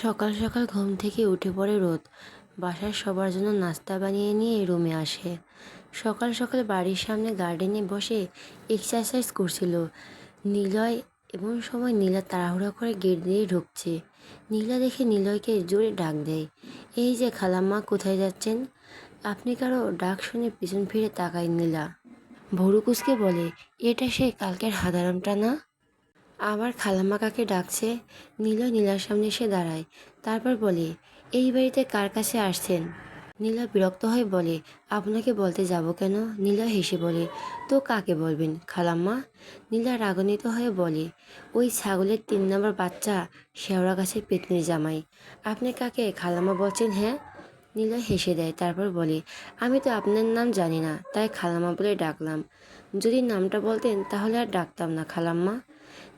সকাল সকাল ঘুম থেকে উঠে পড়ে রোদ। বাসার সবার জন্য নাস্তা বানিয়ে নিয়ে রুমে আসে। সকাল সকাল বাড়ির সামনে গার্ডেনে বসে এক্সারসাইজ করছিল। নিলয় এমন সময় নীলা তাড়াহুড়া করে গেট দিয়ে ঢুকছে। নীলা দেখে নিলয়কে জোরে ডাক দেয়, এই যে খালাম্মা, কোথায় যাচ্ছেন? আপনি কারও ডাক শুনে পিছন ফিরে তাকায় নীলা। ভরুকুসকে বলে, এটা সে কালকের হাদারামটা না? আবার খালাম্মা কাকে ডাকছে? নীল নীলার সামনে এসে দাঁড়ায়। তারপর বলে, এই বাড়িতে কার কাছে আসছেন? নীলা বিরক্ত হয়ে বলে, আপনাকে বলতে যাব কেন? নীলা হেসে বলে, তো কাকে বলবেন, খালাম্মা? নীলা রাগান্বিত হয়ে বলে, ওই ছাগলের তিন নম্বর বাচ্চা শেওড়া গাছের পেতনির জামাই। আপনি কাকে খালাম্মা বলছেন হ্যাঁ? নীলা হেসে দেয়, তারপর বলে, আমি তো আপনার নাম জানি না, তাই খালাম্মা বলে ডাকলাম। যদি নামটা বলতেন তাহলে আর ডাকতাম না, খালাম্মা।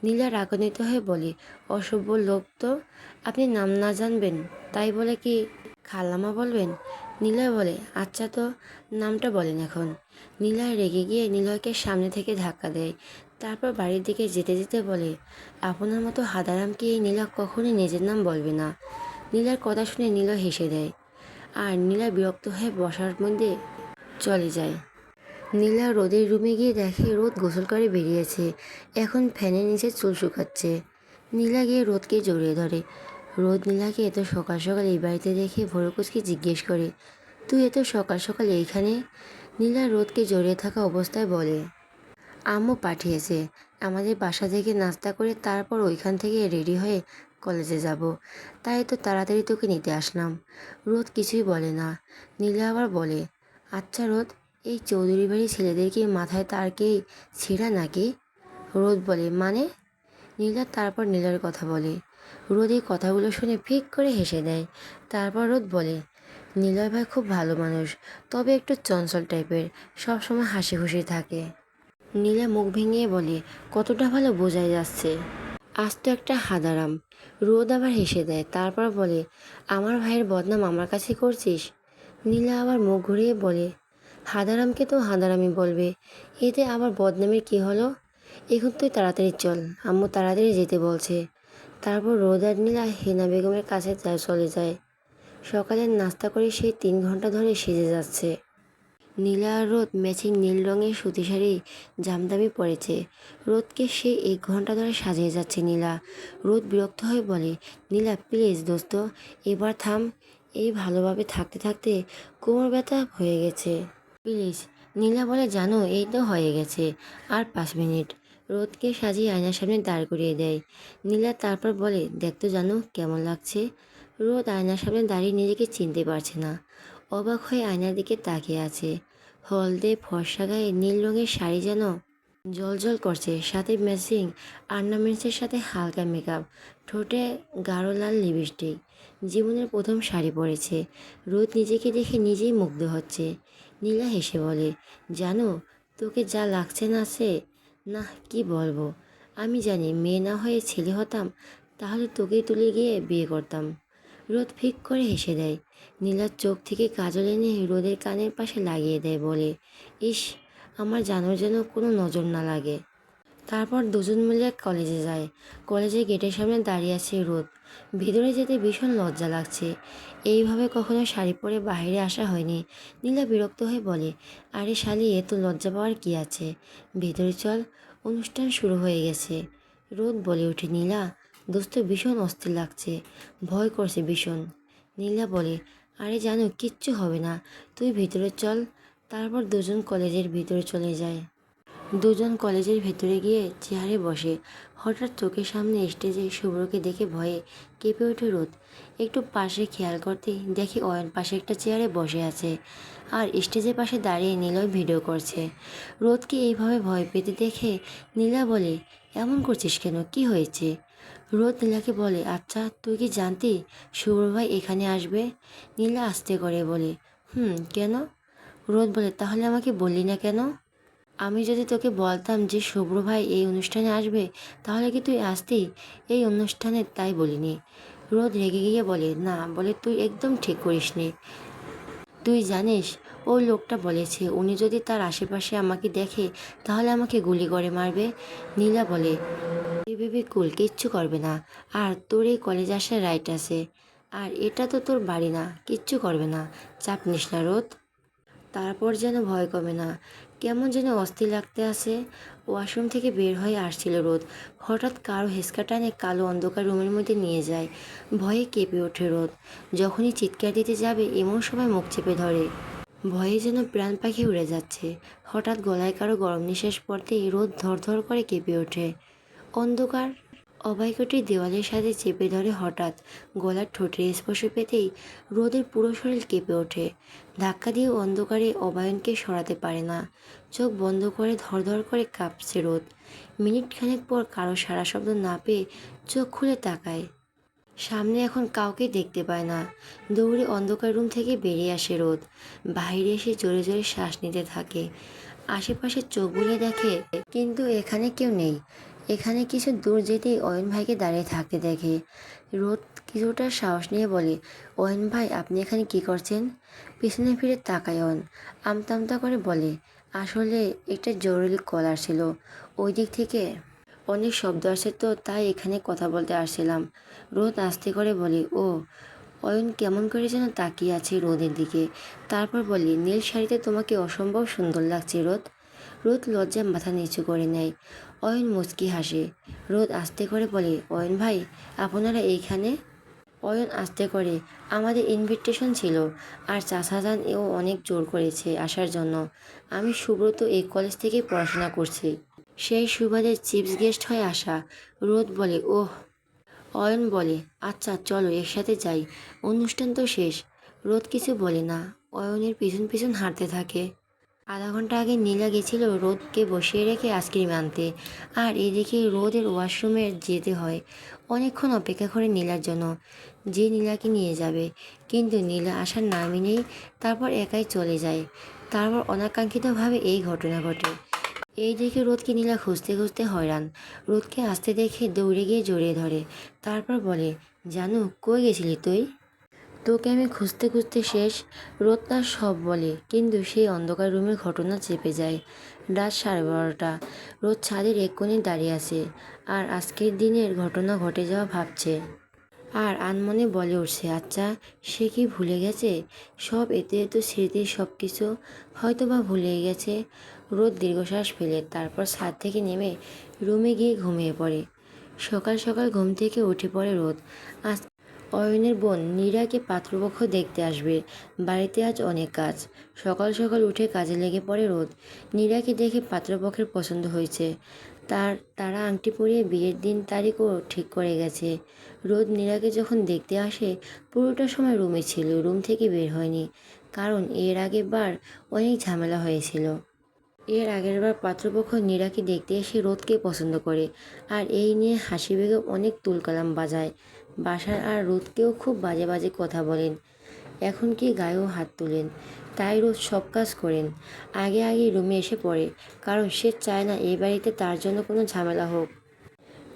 নীলা রাগান্বিত হয়ে বলে, অসভ্য লোক তো। আপনি নাম না জানবেন, তাই বলে কি খালাম্মা বলবেন? নীলা বলে আচ্ছা তো, নামটা বলেন এখন। নীলয় রেগে গিয়ে নিলয়কে সামনে থেকে ধাক্কা দেয়। তারপর বাড়ির দিকে যেতে যেতে বলে, আপনার মতো হাদারামকে এই নীলা কখনোই নিজের নাম বলবে না? নীলার কথা শুনে নীল হেসে দেয়। আর নীলা বিরক্ত হয়ে বসার মধ্যে চলে যায়। নীলা রোদের রুমে গিয়ে দেখে রোদ গোসল করে বেরিয়েছে। এখন ফ্যানের নিচে চুল শুকাচ্ছে। নীলা গিয়ে রোদকে জড়িয়ে ধরে। রোদ নীলাকে এত সকাল সকাল এই বাড়িতে দেখে ভরকুচকে জিজ্ঞেস করে, তুই এত সকাল সকাল এইখানে? নীলা রোদকে জড়িয়ে থাকা অবস্থায় বলে, আম্মু পাঠিয়েছে। আমাদের বাসা থেকে নাস্তা করে তারপর ওইখান থেকে রেডি হয়ে কলেজে যাব। তাই তো তাড়াতাড়ি তোকে নিতে আসলাম। রোদ কিছুই বলে না। নীলা আবার বলে আচ্ছা রোদ এই চৌধুরী বাড়ির ছেলেদেরকে মাথায় তার কি ছিঁড়া নাকি? রোদ বলে মানে? নীলা তারপর নীলার কথা বলে। রোদ এই কথাগুলো শুনে ফিক করে হেসে দেয়। তারপর রোদ বলে নীলয় ভাই খুব ভালো মানুষ, তবে একটু চঞ্চল টাইপের, সবসময় হাসি খুশি থাকে। নীলা মুখ ভেঙিয়ে বলে, কতটা ভালো বোঝাই যাচ্ছে। আজ তো একটা হাদারাম। রোদ আবার হেসে দেয়, তারপর বলে, আমার ভাইয়ের বদনাম আমার কাছে করছিস? নীলা আবার মুখ ঘুরিয়ে বলে হাদারামকে তো হাদারামি বলবে। এতে আবার বদনামের কি হলো? এখন তুই তাড়াতাড়ি চল, আম্মু তাড়াতাড়ি যেতে বলছে। তারপর রোদ আর নীলা হেনা বেগমের কাছে চলে যায়। সকালের নাস্তা করে সেই তিন ঘণ্টা ধরে সেজে যাচ্ছে। নীলা আর রোদ ম্যাচিং নীল রঙের সুতি শাড়ি জামদামি পরেছে। রোদকে সে এক ঘণ্টা ধরে সাজিয়ে যাচ্ছে নীলা। রোদ বিরক্ত হয়ে বলে, নীলা প্লিজ দোস্ত, এবার থাম। এই ভালোভাবে থাকতে থাকতে কোমর ব্যথা হয়ে গেছে। প্লিজ, নীলা বলে, জানো, এই তো হয়ে গেছে। আর পাঁচ মিনিট। রোদকে সাজিয়ে আয়নার সামনে দাঁড় করিয়ে দেয়। নীলা তারপর বলে দেখতো জানো, কেমন লাগছে? রোদ আয়নার সামনে দাঁড়িয়ে নিজেকে চিনতে পারছে না। অবাক হয়ে আয়নার দিকে তাকিয়ে আছে। হলদে ফর্সা গায়ে নীল রঙের শাড়ি যেন জল করছে। সাথে ম্যাচিং আর্নামেন্টসের সাথে হালকা মেকআপ ঠোঁটে গাঢ় লাল লিপস্টিক জীবনের প্রথম শাড়ি পরেছে। রোদ নিজেকে দেখে নিজেই মুগ্ধ হচ্ছে। নীলা হেসে বলে, জানো, তোকে যা লাগছে না সে, না কি বলব? আমি জানি, মেয়ে না হয়ে ছেলে হতাম, তাহলে তোকেই তুলে গিয়ে বিয়ে করতাম। রোদ ফিক করে হেসে দেয়। নীলার চোখ থেকে কাজল এনে রোদের কানের পাশে লাগিয়ে দেয়, বলে, ইস, আমার জানোর যেন কোনো নজর না লাগে। তারপর দুজন মিলে কলেজে যায়। কলেজের গেটের সামনে দাঁড়িয়ে আছে রোদ। ভিতরে যেতে ভীষণ লজ্জা লাগছে। এইভাবে কখনো শাড়ি পরে বাইরে আসা হয়নি। নীলা বিরক্ত হয়ে বলে, আরে শালি, এত লজ্জা পাওয়ার কী আছে? ভেতরে চল, অনুষ্ঠান শুরু হয়ে গেছে। রোদ বলে ওঠে, নীলা, দোস্ত, ভীষণ অস্থির লাগছে। ভয় করছে ভীষণ। নীলা বলে, আরে জানো, কিচ্ছু হবে না। তুই ভিতরে চল, তারপর দুজন কলেজের ভিতরে চলে যায়। দুজন কলেজের ভেতরে গিয়ে চেয়ারে বসে। হঠাৎ চোখের সামনে স্টেজে শুভ্রকে দেখে ভয়ে কেঁপে ওঠে রোদ। একটু পাশে খেয়াল করতে দেখি অয়ন পাশে একটা চেয়ারে বসে আছে আর স্টেজের পাশে দাঁড়িয়ে নীলয় ভিডিও করছে। রোদকে এইভাবে ভয় পেতে দেখে নীলা বলে, এমন করছিস কেন? কি হয়েছে? রোদ নীলাকে বলে আচ্ছা তুই কি জানতি শুভ্র ভাই এখানে আসবে? নীলা আস্তে করে বলে, হুম, কেন? রোদ বলে, তাহলে আমাকে বললি না কেন? আমি যদি তোকে বলতাম যে শুভ্র ভাই এই অনুষ্ঠানে আসবে, তাহলে কি তুই আসতি এই অনুষ্ঠানে তাই বলিনি। রোদ রেগে গিয়ে বলে, না, বলে তুই একদম ঠিক করিসনি। তুই জানিস ওই লোকটা বলেছে, উনি যদি তার আশেপাশে আমাকে দেখে, তাহলে আমাকে গুলি করে মারবে। নীলা বলে এই ভেবে কুল কিচ্ছু করবে না। আর তোর এই কলেজ আসার রাইট আছে। আর এটা তো তোর বাড়ি না, কিচ্ছু করবে না। চাপ নিস না রোদ। তারপর যেন ভয় কমে না। কেমন যেন অস্থির লাগতে আসে। ওয়াশরুম থেকে বের হয়ে আসছিল রোদ। হঠাৎ কারও হেসকা টানে কালো অন্ধকার রুমের মধ্যে নিয়ে যায়। ভয়ে কেঁপে ওঠে রোদ। যখনই চিৎকার দিতে যাবে, এমন সময় মুখ চেপে ধরে। ভয়ে যেন প্রাণ পাখি উড়ে যাচ্ছে। হঠাৎ গলায় কারও গরম নিঃশ্বাস পড়তেই রোদ ধর ধর করে কেঁপে ওঠে। অন্ধকার অবাইকটি দেওয়ালের সাথে চেপে ধরে হঠাৎ। গলার ঠোঁটের স্পর্শ পেতেই রোদের পুরো শরীর কেঁপে ওঠে। ধাক্কা দিয়ে অন্ধকারে অবায়নকে সরাতে পারে না। চোখ বন্ধ করে ধরধর করে কাঁপছে রোদ। মিনিট খানেক পর কারও সারা শব্দ না পেয়ে চোখ খুলে তাকায়। সামনে এখন কাউকে দেখতে পায় না। দৌড়ে অন্ধকার রুম থেকে বেরিয়ে আসে রোদ। বাইরে এসে জোরে জোরে শ্বাস নিতে থাকে। আশেপাশে চোখ বুলে দেখে, কিন্তু এখানে কেউ নেই। এখানে কিছু দূর যেতেই অয়ন ভাইকে দাঁড়িয়ে থাকতে দেখে। রোদ কিছুটা সাহস নিয়ে বলে, অয়ন ভাই, আপনি এখানে কি করছেন? পিছনে ফিরে তাকায় অয়ন, আমতামতা করে বলে, আসলে একটা জরুরি কল আসছিল। ওই দিক থেকে অনেক শব্দ আসে তো, তাই এখানে কথা বলতে আসছিলাম। রোদ আস্তে করে বলে, ও, অয়ন কেমন করে যেন তাকিয়ে আছে রোদের দিকে। তারপর বলি, নীল শাড়িতে তোমাকে অসম্ভব সুন্দর লাগছে রোদ। রোদ লজ্জা মাথা নিচু করে নেয়। অয়ন মুচকি হাসে। রোদ আস্তে করে বলে, অয়ন ভাই, আপনারা এইখানে? অয়ন আস্তে করে, আমাদের ইনভিটেশন ছিল, আর চাষাজান এও অনেক জোর করেছে আসার জন্য। আমি সুব্রত এই কলেজ থেকে পড়াশোনা করছি। সেই সুবাদে চিপস গেস্ট হয়ে আসা। রোদ বলে, ওহ। অয়ন বলে আচ্ছা চলো, একসাথে যাই। অনুষ্ঠান তো শেষ। রোদ কিছু বলে না। অয়নের পিছন পিছন হাঁটতে থাকে। আধা ঘণ্টা আগে নীলা গেছিল রোদকে বসিয়ে রেখে আইসক্রিম আনতে। আর এদিকে রোদের ওয়াশরুমে যেতে হয়। অনেকক্ষণ অপেক্ষা করে নীলার জন্য। যে নীলাকে নিয়ে যাবে। কিন্তু নীলা আসার নামই নেই। তারপর একাই চলে যায়। তারপর অনাকাঙ্ক্ষিতভাবে এই ঘটনা ঘটে। এই দেখে রোদকে নীলা খুঁজতে খুঁজতে হয়রান। রোদকে আসতে দেখে দৌড়ে গিয়ে জড়িয়ে ধরে। তারপর বলে, জানু, কই গেছিলি তুই? তোকে আমি খুঁজতে খুঁজতে শেষ, রোদ তার সব বলে। কিন্তু সেই অন্ধকার রুমের ঘটনা চেপে যায়। রাত সাড়ে বারোটা। রোদ ছাদের এক কোণে দাঁড়িয়ে আছে। আর আজকের দিনের ঘটনা ঘটে যাওয়া ভাবছে। আর আনমনে বলে উঠছে আচ্ছা সে কি ভুলে গেছে? সব এতে এত স্মৃতির সব কিছু হয়তো বা ভুলে গেছে। রোদ দীর্ঘশ্বাস ফেলে, তারপর ছাদ থেকে নেমে রুমে গিয়ে ঘুমিয়ে পড়ে। সকাল সকাল ঘুম থেকে উঠে পড়ে রোদ। আজ অয়নের বোন নীরাকে পাত্রপক্ষ দেখতে আসবে। বাড়িতে আজ অনেক কাজ। সকাল সকাল উঠে কাজে লেগে পড়ে রোদ। নীরাকে দেখে পাত্রপক্ষের পছন্দ হয়েছে। তার, তারা আংটি পরিয়ে বিয়ের দিন তারিখও ঠিক করে গেছে। রোদ নীরাকে যখন দেখতে আসে, পুরোটা সময় রুমে ছিল, রুম থেকে বের হয়নি। কারণ এর আগের বার অনেক ঝামেলা হয়েছিল। এর আগের বার পাত্রপক্ষ নীরাকে দেখতে এসে রোদকে পছন্দ করে। আর এই নিয়ে হাসি বেগম অনেক তুলকালাম বাজায়। বাসার আর রোদকেও খুব বাজে বাজে কথা বলেন। এখন কি গায়েও হাত তুলেন? তাই রোদ সব কাজ করেন। আগে আগে রুমে এসে পড়ে, কারণ সে চায় না এই বাড়িতে তার জন্য কোনো ঝামেলা হোক।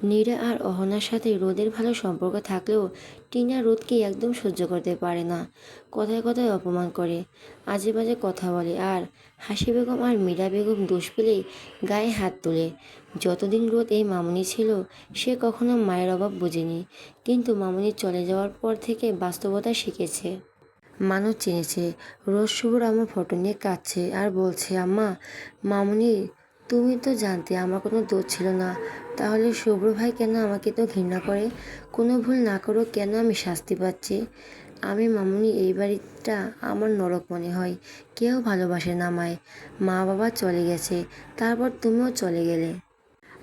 নীরা আর অহনার সাথে রোদের ভালো সম্পর্ক থাকলেও টিনা রোদকে একদম সহ্য করতে পারে না। কথায় কথায় অপমান করে, আজে বাজে কথা বলে আর হাসি বেগম আর মীরা বেগম দোষ পেলেই গায়ে হাত তোলে। যতদিন রোদ এই মামুনি ছিল, সে কখনো মায়ের অভাব বোঝেনি। কিন্তু মামুনি চলে যাওয়ার পর থেকে বাস্তবতা শিখেছে। মানুষ চিনেছে, রোজ শুভর আমার ফটো নিয়ে কাঁদছে আর বলছে, আম্মা, মামুনি, তুমি তো জানতে আমার কোনো দোষ ছিল না। তাহলে শুভ্র ভাই কেন আমাকে তো ঘৃণা করে? কোনো ভুল না করো কেন আমি শাস্তি পাচ্ছি? আমি মামুনি এই বাড়িটা আমার নরক মনে হয়। কেউ ভালোবাসে না আমায়। মা বাবা চলে গেছে, তারপর তুমিও চলে গেলে।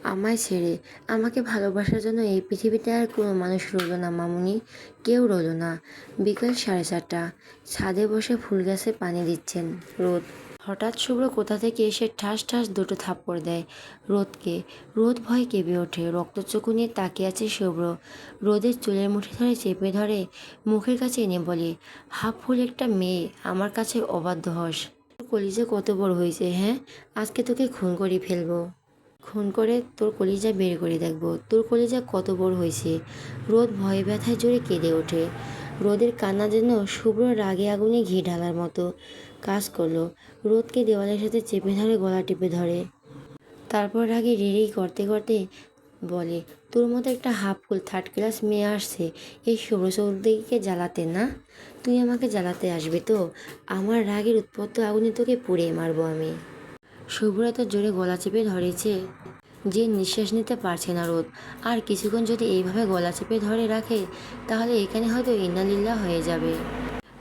আমায় ছেড়ে, আমাকে ভালোবাসার জন্য এই পৃথিবীতে আর কোনো মানুষ রইল না মামুনি। কেউ রইল না। বিকেল সাড়ে চারটা। ছাদে বসে ফুল গাছে পানি দিচ্ছেন রোদ। হঠাৎ শুভ্র কোথা থেকে এসে ঠাস ঠাস দুটো থাপ্পড় দেয় রোদকে। রোদ ভয় কেঁপে ওঠে। রক্তচক্ষু নিয়ে তাকিয়ে আছে শুভ্র। রোদের চুলের মুঠি ধরে চেপে ধরে মুখের কাছে এনে বলে, হাফ ফুল একটা মেয়ে, আমার কাছে অবাধ্য হস। কলিজা কত বড় হয়েছে হ্যাঁ? আজকে তোকে খুন করে ফেলব। খুন করে তোর কলিজা বের করে দেখব। তোর কলিজা কত বড় হয়েছে? রোদ ভয়ে ব্যথায় জোরে কেঁদে ওঠে। রোদের কান্না যেন শুভ্র রাগে আগুনে ঘি ঢালার মতো কাজ করল। রোদকে দেওয়ালের সাথে চেপে ধরে, গলা টিপে ধরে। তারপর রাগে রিরি করতে করতে বলে, তোর মতো একটা হাফ ফুল থার্ড ক্লাস মেয়ে আসছে। এই শুভ্র চৌধুরীকে জ্বালাতে না? তুই আমাকে জ্বালাতে আসবি তো? আমার রাগের উৎপত্ত আগুনে তোকে পুড়িয়ে মারবো আমি। শুভ্র এত জোরে গলা চেপে ধরেছে যে নিঃশ্বাস নিতে পারছে না রোদ। আর কিছুক্ষণ যদি এইভাবে গলা চেপে ধরে রাখে, তাহলে এখানে হয়তো ইন্নালিল্লা হয়ে যাবে।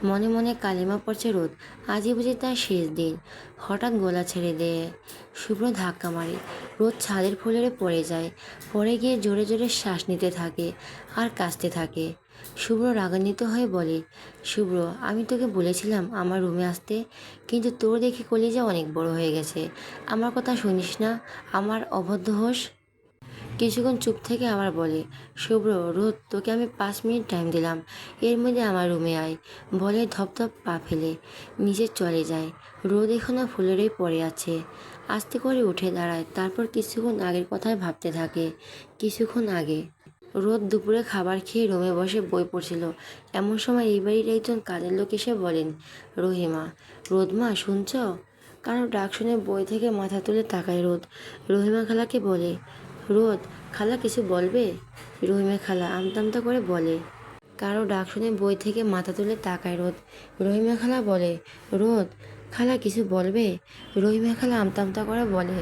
মনে মনে কালিমা পড়ছে রোদ। আজই বুঝি তার শেষ দিন। হঠাৎ গলা ছেড়ে দেয় শুভ্র ধাক্কা মারে। রোদ ছাদের ফুলেরে পড়ে যায়। পড়ে গিয়ে জোরে জোরে শ্বাস নিতে থাকে আর কাশতে থাকে। শুভ্র রাগান্বিত হয়ে বলে, শুভ্র, আমি তোকে বলেছিলাম আমার রুমে আসতে, কিন্তু তোর দেখি কলিজা অনেক বড় হয়ে গেছে। আমার কথা শুনিস না? আমার অবদ্ধ হোস? কিছুক্ষণ চুপ থেকে আবার বলে, শুভ্র, রোদ, তোকে আমি পাঁচ মিনিট টাইম দিলাম। এর মধ্যে আমার রুমে আয়। বলে ধপধপ পা ফেলে নিচে চলে যায়। রোদ এখনও ফুলেরই পড়ে আছে। আস্তে করে উঠে দাঁড়ায়, তারপর কিছুক্ষণ আগের কথাই ভাবতে থাকে। কিছুক্ষণ আগে রোদ দুপুরে খাবার খেয়ে রুমে বসে বই পড়ছিল। এমন সময় এই বাড়ির একজন কাজের লোক এসে বলেন, রহিমা রোদমা শুনছ? কারও ডাক শুনে বই থেকে মাথা তুলে তাকায় রোদ। রহিমা খালাকে বলে, রোদ, খালা কিছু বলবে? রহিমা খালা আমতামতা করে বলে, কারও ডাক শুনে বই থেকে মাথা তুলে তাকায় রোদ। রহিমা খালা বলে, রোদ, খালা কিছু বলবে? রহিমা খালা আমতামতা করে বলে,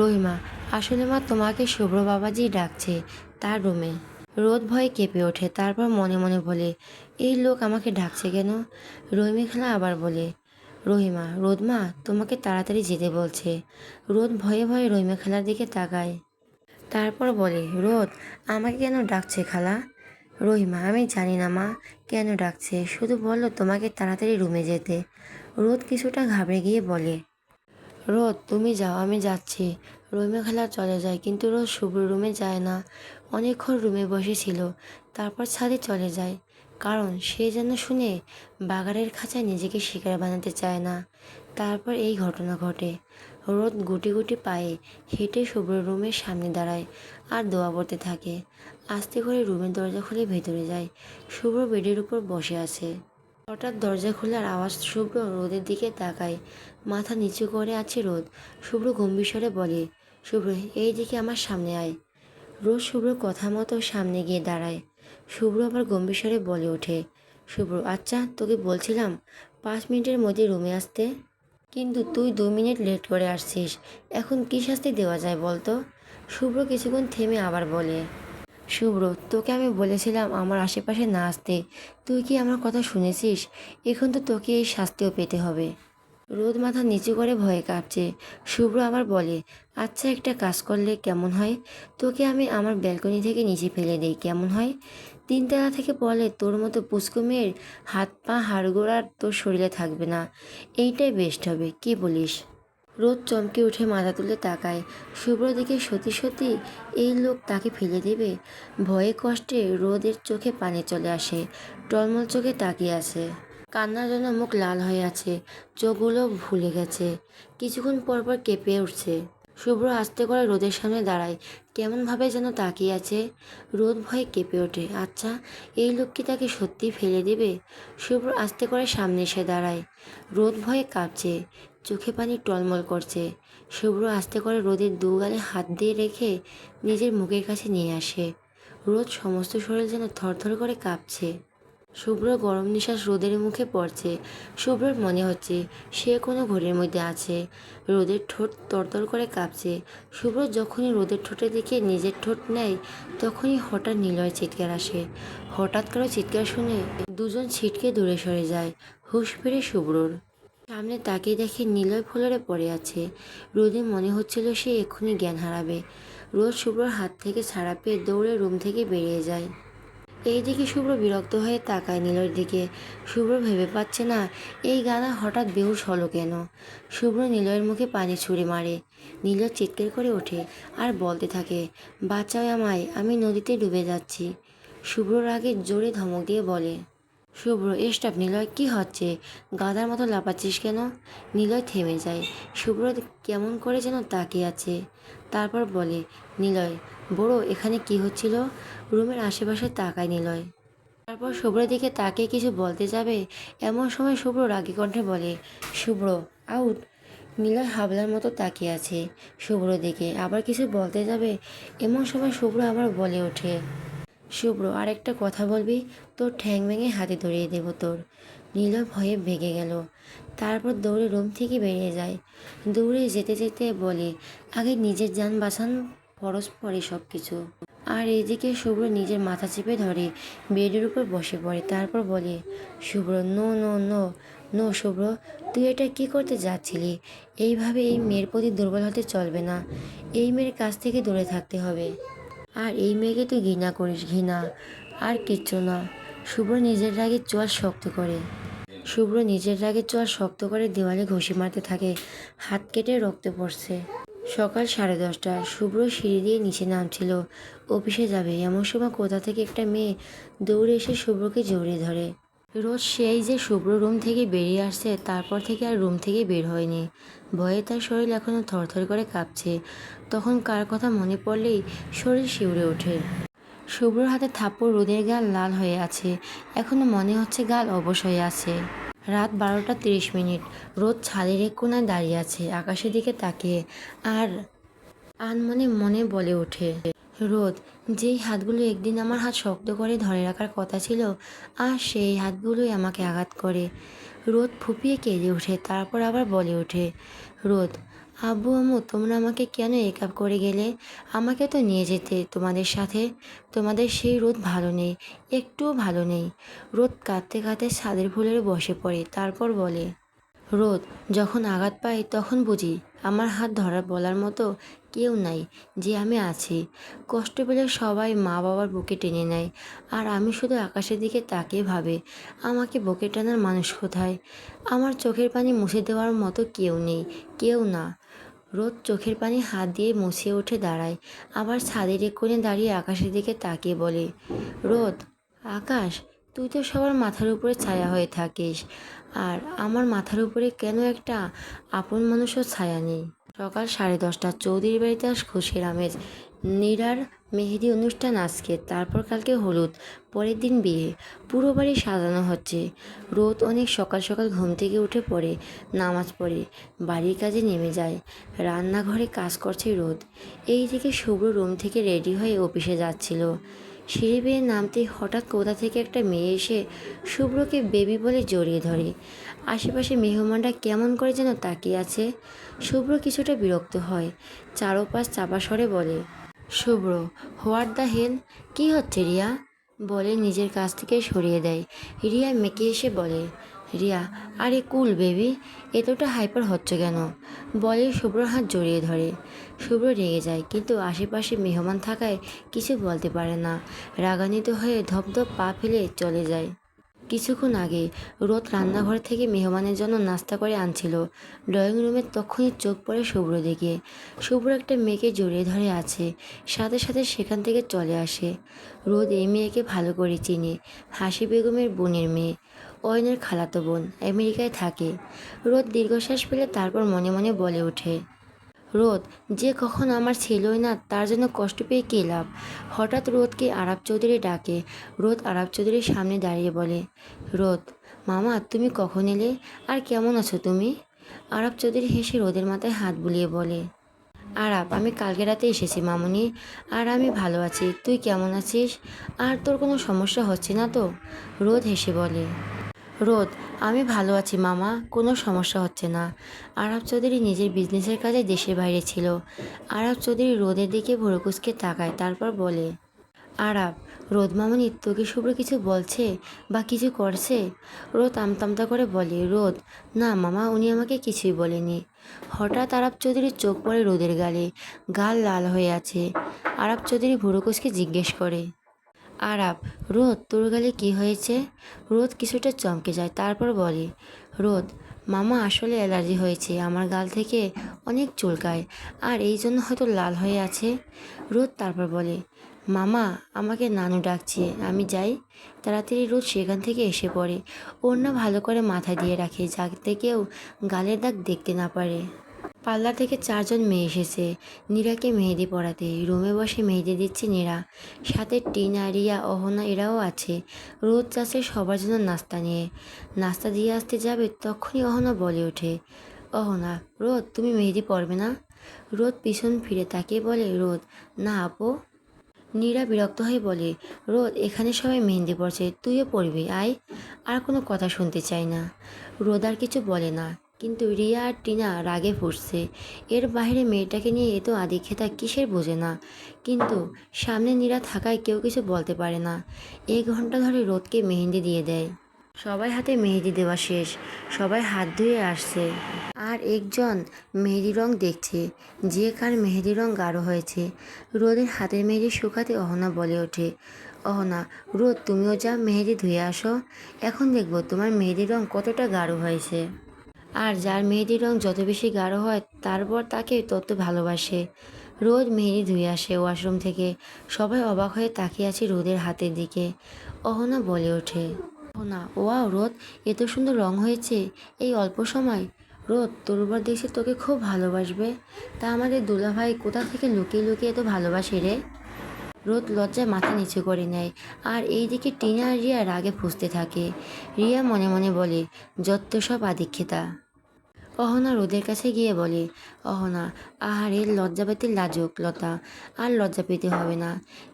রহিমা, আসলে মা তোমাকে শুভ্র বাবাজি ডাকছে। তার রুমে। রোদ ভয়ে কেঁপে ওঠে। তারপর মনে মনে বলে, এই লোক আমাকে ডাকছে কেন? রহিমা খালা আবার বলে, রহিমা, রোদমা, তোমাকে তাড়াতাড়ি যেতে বলছে। রোদ ভয়ে ভয়ে রহিমা খালার দিকে তাকায়। তারপর বলে, রোদ, আমাকে কেন ডাকছে খালা? রহিমা, আমি জানি না মা, কেন ডাকছে? শুধু বলল তোমাকে তাড়াতাড়ি রুমে যেতে। রোদ কিছুটা ঘাবড়ে গিয়ে বলে, রোদ, তুমি যাও, আমি যাচ্ছি। রহিমা খালা চলে যায়, কিন্তু রোদ শুভ্র রুমে যায় না। অনেকক্ষণ রুমে বসেছিল, তারপর ছাদে চলে যায়। কারণ সে যেন শুনে বাগানের খাঁচায় নিজেকে শিকার বানাতে চায় না। তারপর এই ঘটনা ঘটে। রোদ গুটি গুটি পায়ে হেঁটে শুভ্র রুমের সামনে দাঁড়ায় আর দোয়া পড়তে থাকে। আস্তে করে রুমের দরজা খুলে ভেতরে যায়। শুভ্র বেডের উপর বসে আছে। হঠাৎ দরজা খোলার আওয়াজ শুভ্র রোদের দিকে তাকায়। মাথা নিচু করে আছে রোদ। শুভ্র গম্ভীর স্বরে বলে, শুভ্র, এই দিকে আমার সামনে আয়। রোজ শুভ্র কথা মতো সামনে গিয়ে দাঁড়ায়। শুভ্র আবার গম্ভীর স্বরে বলে ওঠে, শুভ্র আচ্ছা তোকে বলছিলাম পাঁচ মিনিটের মধ্যে রুমে আসতে? কিন্তু তুই দু মিনিট লেট করে আসছিস, এখন কী শাস্তি দেওয়া যায় বলতো? শুভ্র কিছুক্ষণ থেমে আবার বলে, শুভ্র, তোকে আমি বলেছিলাম আমার আশেপাশে না আসতে। তুই কি আমার কথা শুনেছিস? এখন তো তোকে এই শাস্তিও পেতে হবে। রোদ মাথা নিচু করে ভয়ে কাঁপছে। শুভ্র আবার বলে আচ্ছা একটা কাজ করলে কেমন হয়? তোকে আমি আমার ব্যালকনি থেকে নিচে ফেলে দিই, কেমন হয়? তিনতলা থেকে বলে, তোর মতো পুষ্কু মেয়ের হাত পা হাড়গোড় আর তোর শরীরে থাকবে না। এইটাই বেস্ট হবে, কি বলিস? রোদ চমকে উঠে মাথা তুলে তাকায়। শুভ্র দিকে সত্যি সত্যি এই লোক তাকে ফেলে দেবে? ভয়ে কষ্টে রোদের চোখে পানি চলে আসে, টলমল চোখে তাকিয়ে আছে। কান্নার জন্য মুখ লাল হয়ে আছে, চোখগুলো ভুলে গেছে। কিছুক্ষণ পর পর কেঁপে উঠছে। শুভ্র আস্তে করে রোদের সামনে দাঁড়ায়, কেমনভাবে যেন তাকিয়ে আছে। রোদ ভয়ে কেঁপে ওঠে। আচ্ছা এই লোক কি তাকে সত্যি ফেলে দেবে? শুভ্র আস্তে করে সামনে এসে দাঁড়ায়। রোদ ভয়ে কাঁপছে, চোখে পানি টলমল করছে। শুভ্র আস্তে করে রোদের দু গালে হাত দিয়ে রেখে নিজের মুখের কাছে নিয়ে আসে। রোদ সমস্ত শরীর যেন থরথর করে কাঁপছে। শুভ্র গরম নিঃশ্বাস রোদের মুখে পড়ছে। শুভ্রর মনে হচ্ছে সে কোনো ঘরের মধ্যে আছে। রোদের ঠোঁট তরতর করে কাঁপছে। শুভ্র যখনই রোদের ঠোঁটের দিকে নিজের ঠোঁট নেয়, তখনই হঠাৎ নিলয় চিৎকার আসে। হঠাৎ করে চিৎকার শুনে দুজন ছিটকে দূরে সরে যায়। হুশ ফিরে শুভ্রর। সামনে তাকিয়ে দেখে নিলয় ফ্লোরে পড়ে আছে। রোদে মনে হচ্ছিল সে এক্ষুনি জ্ঞান হারাবে। রোদ শুভ্রর হাত থেকে ছাড়া পেয়ে দৌড়ে রুম থেকে বেরিয়ে যায়। এই দিকে শুভ্র বিরক্ত হয়ে তাকায় নীলর দিকে। শুভ্র ভেবে পাচ্ছে না, এই গানা হঠাৎ বেহুশ হলো কেন? শুভ্র নীলয়ের মুখে পানি ছুঁড়ে মারে। নীলয় চিৎকার করে ওঠে আর বলতে থাকে, বাঁচাও আমায়, আমি নদীতে ডুবে যাচ্ছি। শুভ্রর আগে জোরে ধমক দিয়ে বলে, শুভ্র স্টপ নিলয়, কি হচ্ছে? গাধার মতো লাপাচ্ছিস কেন? নিলয় থেমে যায়। শুভ্র কেমন করে যেন তাকিয়ে আছে। তারপর বলে, নিলয়, বড়, এখানে কি হচ্ছিল? রুমের আশেপাশে তাকায় নিলয়। তারপর শুভ্রের দিকে তাকে কিছু বলতে যাবে, এমন সময় শুভ্র রাগী কণ্ঠে বলে, শুভ্র আউট নীলয় হাবলার মতো তাকিয়ে আছে শুভ্র দিকে, আবার কিছু বলতে যাবে, এমন সময় শুভ্র আবার বলে ওঠে, শুভ্র, আরেকটা কথা বলবি? তোর ঠ্যাং ভেঙে হাতে ধরিয়ে দেব তোর। নীলয় ভয়ে ভেগে গেল। তারপর দৌড়ে রুম থেকে বেরিয়ে যায়। দৌড়ে যেতে যেতে বলে, আগে নিজের যান বাঁচান পরস্পরই সব কিছু আর এইদিকে শুভ্র নিজের মাথা চেপে ধরে বেডের উপর বসে পড়ে। তারপর বলে, Shubhro, no no no no, Shubhro, তুই এটা কি করতে যাচ্ছিলি? এইভাবে এই মেয়ের প্রতি দুর্বল হতে চলবে না। এই মেয়ের কাছ থেকে দূরে থাকতে হবে। আর এই মেয়েকে তুই ঘৃণা করিস, ঘৃণা। আর কিচ্ছু না। শুভ্র নিজের রাগে চোয়াল শক্ত করে। শুভ্র নিজের রাগে চোয়াল শক্ত করে দেওয়ালে ঘষি মারতে থাকে। হাত কেটে রক্ত পড়ছে। সকাল সাড়ে দশটা, শুভ্র সিঁড়ি দিয়ে নিচে নামছিল। অফিসে যাবে, এমন সময় কোথা থেকে একটা মেয়ে দৌড়ে এসে শুভ্রকে জড়িয়ে ধরে। রোজ সেই যে শুভ্র রুম থেকে বেরিয়ে আসছে, তারপর থেকে আর রুম থেকে বের হয়নি। ভয়ে তার শরীর এখনও থরথর করে কাঁপছে। তখন কার কথা মনে পড়লেই শরীর শিউরে ওঠে। শুভ্রর হাতে থাপ্পড় রোদের গাল লাল হয়ে আছে। এখনও মনে হচ্ছে গাল অবশ হয়ে আছে। রাত বারোটা তিরিশ মিনিট। রোদ ছাদের এক কোনায় দাঁড়িয়ে আছে, আকাশের দিকে তাকিয়ে। আর আনমনে মনে বলে ওঠে, রোদ, যেই হাতগুলো একদিন আমার হাত শক্ত করে ধরে রাখার কথা ছিল, আর সেই হাতগুলোই আমাকে আঘাত করে। রোদ ফুপিয়ে কেঁদে ওঠে, তারপর আবার বলে ওঠে, রোদ আব্বু, আম্মু, তোমরা আমাকে কেন একাপ করে গেলে? আমাকে তো নিয়ে যেতে তোমাদের সাথে। তোমাদের সেই রোদ ভালো নেই, একটুও ভালো নেই। রোদ কাঁদতে কাঁদতে ছাদের ফুলের বসে পড়ে, তারপর বলে, রোদ, যখন আঘাত পাই তখন বুঝি, আমার হাত ধরা বলার মতো কেউ নাই যে আমি আছি। কষ্ট পেলে সবাই মা বাবার বুকে টেনে নেয়, আর আমি শুধু আকাশের দিকে তাকিয়ে ভাবে, আমাকে বুকে টানার মানুষ কোথায়? আমার চোখের পানি মুছে দেওয়ার মতো কেউ নেই, কেউ না। রোদ চোখের পানি হাত দিয়ে মুছে উঠে দাঁড়ায়, আবার ছাদের এক কোণে দাঁড়িয়ে আকাশের দিকে তাকিয়ে বলে, রোদ, আকাশ, তুই তো সবার মাথার উপরে ছায়া হয়ে থাকিস, আর আমার মাথার উপরে কেন একটা আপন মানুষও ছায়া নেই? সকাল সাড়ে দশটা চৌধুরী বাড়িতে আস খুশির আমেজ। নীরার মেহেদি অনুষ্ঠান আজকে, তারপর কালকে হলুদ, পরের দিন বিয়ে। পুরো বাড়ি সাজানো হচ্ছে। রোদ অনেক সকাল সকাল ঘুম থেকে উঠে পড়ে, নামাজ পড়ে, বাড়ির কাজে নেমে যায়। রান্নাঘরে কাজ করছে রোদ। এই দিকে শুভ্র রুম থেকে রেডি হয়ে অফিসে যাচ্ছিল। সিঁড়ি বেয়ে নামতে হঠাৎ কোথা থেকে একটা মেয়ে এসে শুভ্রকে বেবি বলে জড়িয়ে ধরে। আশেপাশে মেহমানরা কেমন করে যেন তাকিয়ে আছে। শুভ্র কিছুটা বিরক্ত হয়। চারোপাশ চাপা স্বরে বলে শুভ্র, হোয়াট দ্য হেল? কী হচ্ছে রিয়া? বলে নিজের কাছ থেকে সরিয়ে দেয়। রিয়া মেকে এসে বলে, রিয়া, আরে কুল বেবি, এতটা হাইপার হচ্ছে কেন? বলে শুভ্র হাত জড়িয়ে ধরে। শুভ্র রেগে যায়, কিন্তু আশেপাশে মেহমান থাকায় কিছু বলতে পারে না। রাগান্বিত হয়ে ধপধপ পা ফেলে চলে যায়। কিছুক্ষণ আগে রোদ রান্নাঘর থেকে মেহমানের জন্য নাস্তা করে আনছিল। ড্রয়িং রুমে তখনই চোখ পড়ে শুভ্র দিকে শুভ্র একটা মেয়েকে জড়িয়ে ধরে আছে, সাথে সাথে সেখান থেকে চলে আসে। রোদ এই মেয়েকে ভালো করে চিনে, হাসি বেগমের বোনের মেয়ে, অয়নের খালাতো বোন, আমেরিকায় থাকে। রোদ দীর্ঘশ্বাস পেলে তারপর মনে মনে বলে ওঠে রোদ যে কখন আমার ছিলই না, তার জন্য কষ্ট পেয়ে কী লাভ? হঠাৎ রোদকে আরাব চৌধুরী ডাকে। রোদ আরাব চৌধুরীর সামনে দাঁড়িয়ে বলে, রোদ, মামা, তুমি কখন এলে? আর কেমন আছো তুমি? আরব চৌধুরী হেসে রোদের মাথায় হাত বুলিয়ে বলে, আরাব, আমি কালকে রাতে এসেছি মামুনি। আর আমি ভালো আছি। তুই কেমন আছিস? আর তোর কোনো সমস্যা হচ্ছে না তো? রোদ হেসে বলে রোদ, আমি ভালো আছি মামা, কোনো সমস্যা হচ্ছে না। আরব চৌধুরী নিজের বিজনেসের কাজে দেশের বাইরে ছিল। আরব চৌধুরী রোদের দিকে ভরকুচকে তাকায়, তারপর বলে, আরাব, রোদ মামনি, তোকে শুভ্র কিছু বলছে বা কিছু করছে? রোদ আমতামতা করে বলে, রোদ, না মামা, উনি আমাকে কিছুই বলেনি হঠাৎ আরব চৌধুরীর চোখ পড়ে রোদের গালে, গাল লাল হয়ে আছে। আরব চৌধুরী ভুরুকুচকে জিজ্ঞেস করে আরাব, রোদ, তোর গালে কী হয়েছে? রোদ কিছুটা চমকে যায়, তারপর বলে, রোদ, মামা আসলে অ্যালার্জি হয়েছে, আমার গাল থেকে অনেক চুলকায় আর এই জন্য হয়তো লাল হয়ে আছে। রোদ তারপর বলে, মামা, আমাকে নানু ডাকছে, আমি যাই। তাড়াতাড়ি রোদ সেখান থেকে এসে পড়ে। ওর না ভালো করে মাথা দিয়ে রাখে, যাতে কেউ গালের দাগ দেখতে না পারে। পার্লার থেকে চারজন মেয়ে এসেছে। নীরাকে মেহেদি পড়াতে রুমে বসে মেহেদি দিচ্ছে নীরা। সাথে টিনা, রিয়া, অহনা এরাও আছে। রোদ চাষে সবার জন্য নাস্তা নিয়ে। নাস্তা দিয়ে আসতে যাবে তখনই অহনা বলে ওঠে। অহনা, রোদ, তুমি মেহেদি পড়বে না? রোদ পিছন ফিরে তাকিয়ে বলে, রোদ, না আপু। নীরা বিরক্ত হয়ে বলে, রোদ, এখানে সবাই মেহেন্দি পড়ছে তুইও পড়বি আয়। আর কোনো কথা শুনতে চাই না। রোদ আর কিছু বলে না। কিন্তু রিয়া আর টিনা রাগে ফুটছে এর বাইরে মেয়েটাকে নিয়ে এত আদিক্ষেতা কিসের বোঝে না। কিন্তু সামনে নীরা থাকায় কেউ কিছু বলতে পারে না। এক ঘণ্টা ধরে রোদকে মেহেন্দি দিয়ে দেয়। সবাই হাতে মেহেদি দেওয়া শেষ। সবাই হাত ধুয়ে আসছে। আর একজন মেহেদি রং দেখছে, যে কার মেহেদি রং গাঢ় হয়েছে। রোদের হাতের মেহেদি শুকাতে অহনা বলে ওঠে। অহনা, রোদ, তুমিও যা মেহেদি ধুয়ে আসো। এখন দেখব তোমার মেহেদি রং কতটা গাঢ় হয়েছে। আর যার মেহেদির রং যত বেশি গাঢ় হয়, তারপর তাকে তত ভালোবাসে। রোদ মেহেদি ধুয়ে আসে ওয়াশরুম থেকে। সবাই অবাক হয়ে তাকিয়ে আছে রোদের হাতের দিকে। অহনা বলে ওঠে, অহনা, ওয়াও রোদ, এত সুন্দর রং হয়েছে। এই অল্প সময়। রোদ, তোর উপর দেখছি তোকে খুব ভালোবাসবে। তা আমাদের দুলাভাই কোথা থেকে লুকিয়ে লুকিয়ে এত ভালোবাসে রে? রোদ লজ্জায় মাথা নিচু করে নেয়। আর এইদিকে টিনা আর রিয়া রাগে ফুসতে থাকে। রিয়া মনে মনে বলে, যত সব আদিক্ষেতা। অহনা রোদের কাছে গিয়ে বলে, অহনা, আহারে, লজ্জা পেতে লাজুক, লতা। আর লজ্জা পেতে হবে না।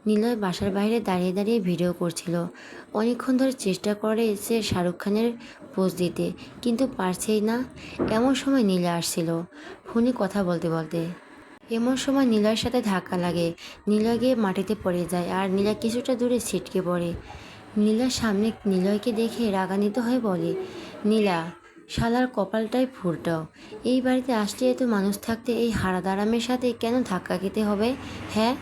নিলয় বাসার বাইরে দাঁড়িয়ে দাঁড়িয়ে ভিডিও করছিল। অনেকক্ষণ ধরে চেষ্টা করে সে শাহরুখ খানের পোজ দিতে, কিন্তু পারছেই না। এমন সময় নীলা আসছিল, ফোনে কথা বলতে বলতে। এমন সময় নীলয়ের সাথে ধাক্কা লাগে। নীলা গিয়ে মাটিতে পড়ে যায় আর নীলা কিছুটা দূরে ছিটকে পড়ে। নীলার সামনে নিলয়কে দেখে রাগান্বিত হয়ে বলে, নীলা শালার কপালটাই ফুরটাও এই বাড়িতে আসলে এত মানুষ থাকতে এই হারাদারামের সাথে কেন ধাক্কা খেতে হবে হ্যাঁ?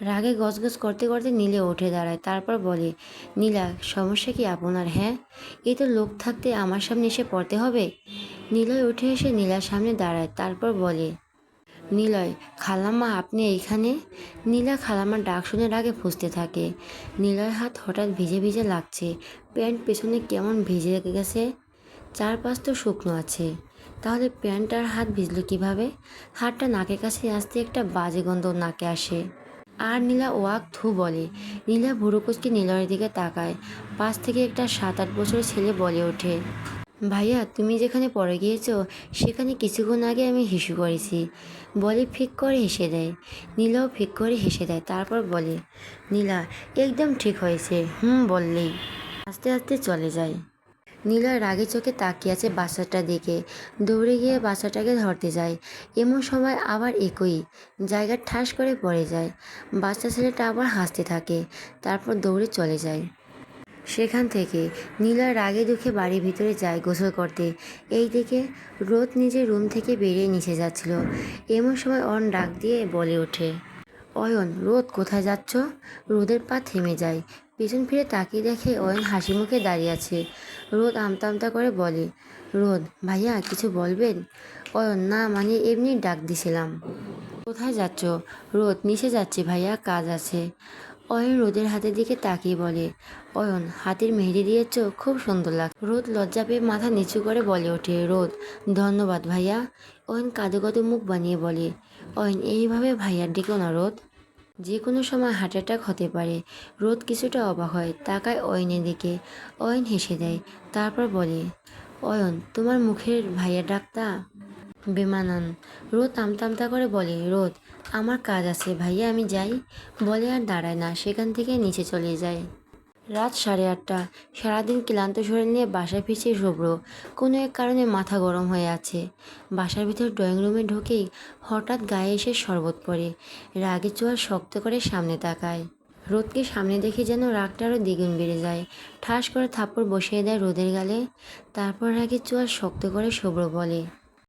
রাগে গজগজ করতে করতে নীলে উঠে দাঁড়ায়, তারপর বলে, নীলা, সমস্যা কি আপনার হ্যাঁ? এই তো লোক থাকতে আমার সামনে এসে পড়তে হবে? নীলয় উঠে এসে নীলার সামনে দাঁড়ায়, তারপর বলে, নিলয়, খালাম্মা, আপনি এইখানে? নীলা খালাম্মার ডাক শুনে রাগে ফুসতে থাকে। নীলয় হাত হঠাৎ ভিজে ভিজে লাগছে, প্যান্ট পেছনে কেমন ভিজে গেছে? চারপাশ তো শুকনো আছে। তাহলে প্যান্ট আর হাত ভিজলো কীভাবে? হাতটা নাকের কাছে আসতে একটা বাজে গন্ধ নাকে আসে। আর নীলা ওয়াক থু বলে। নীলা ভুরুকুচকে নিলয়ের দিকে তাকায়। পাশ থেকে একটা সাত আট বছরের ছেলে বলে ওঠে। ভাইয়া, তুমি যেখানে পড়ে গিয়েছো, সেখানে কিছুক্ষণ আগে আমি হিসু করেছি। বলে ফিক করে হেসে দেয়। নীলাও ফিক করে হেসে দেয়, তারপর বলে, নীলা, একদম ঠিক হয়েছে। হুম বললেই। আস্তে আস্তে চলে যায়। নীলা রাগে চোখে তাকিয়ে আছে বাচ্চাটা দিকে দৌড়ে গিয়ে বাচ্চাটাকে ধরতে যায়। এমন সময় আবার একই জায়গা ঠাস করে পড়ে যায়। বাচ্চা ছেলেটা আবার হাসতে থাকে, তারপর দৌড়ে চলে যায়। সেখান থেকে নীলা রাগে দুঃখে বাড়ির ভিতরে যায় গোসল করতে। এই দিকে রোদ নিজের রুম থেকে বেরিয়ে নিচে যাচ্ছিল। এমন সময় অন ডাক দিয়ে বলে ওঠে, অয়ন, রোদ, কোথায় যাচ্ছ? রোদের পা থেমে যায়। পেছন ফিরে তাকিয়ে দেখে অয়ন হাসি মুখে দাঁড়িয়ে আছে। রোদ আমতা আমতা করে বলে, রোদ, ভাইয়া, কিছু বলবেন? অয়ন, না মানে এমনি ডাক দিছিলাম। কোথায় যাচ্ছ? রোদ, নিচে যাচ্ছি ভাইয়া, কাজ আছে। অয়ন রোদের হাতের দিকে তাকিয়ে বলে, অয়ন, হাতের মেহেদি দিয়েছ, খুব সুন্দর লাগ রোদ লজ্জা পেয়ে মাথা নিচু করে বলে ওঠে, রোদ, ধন্যবাদ ভাইয়া। অয়ন কাঁদো কাঁদো মুখ বানিয়ে বলে, অয়ন, এইভাবে ভাইয়ার ডেকেও না রোদ। যে কোনো সময় হার্ট অ্যাটাক হতে পারে, রোদ কিছুটা অবাক হয়, তাকায় অয়নের দিকে। অয়ন হেসে দেয়, তারপর বলে, অয়ন, তোমার মুখের ভাইয়া ডাক্তার? বেমানান। রোদ আমতামতা আমতা করে বলে, রোদ, আমার কাজ আছে ভাইয়া, আমি যাই। বলে আর দাঁড়ায় না, সেখান থেকে নিচে চলে যায়। রাত সাড়ে আটটা। সারাদিন ক্লান্ত শরীর নিয়ে বাসায় ফিরছে শুভ্র। কোনো এক কারণে মাথা গরম হয়ে আছে। বাসার ভিতর ড্রয়িং রুমে ঢুকেই হঠাৎ গায়ে এসে শরবত পড়ে। রাগে চোয়ার শক্ত করে সামনে তাকায়। রোদকে সামনে দেখে যেন রাগটা আরও দ্বিগুণ বেড়ে যায়। ঠাস করে থাপ্পড় বসিয়ে দেয় রোদের গালে। তারপর রাগে চোয়ার শক্ত করে শুভ্র বলে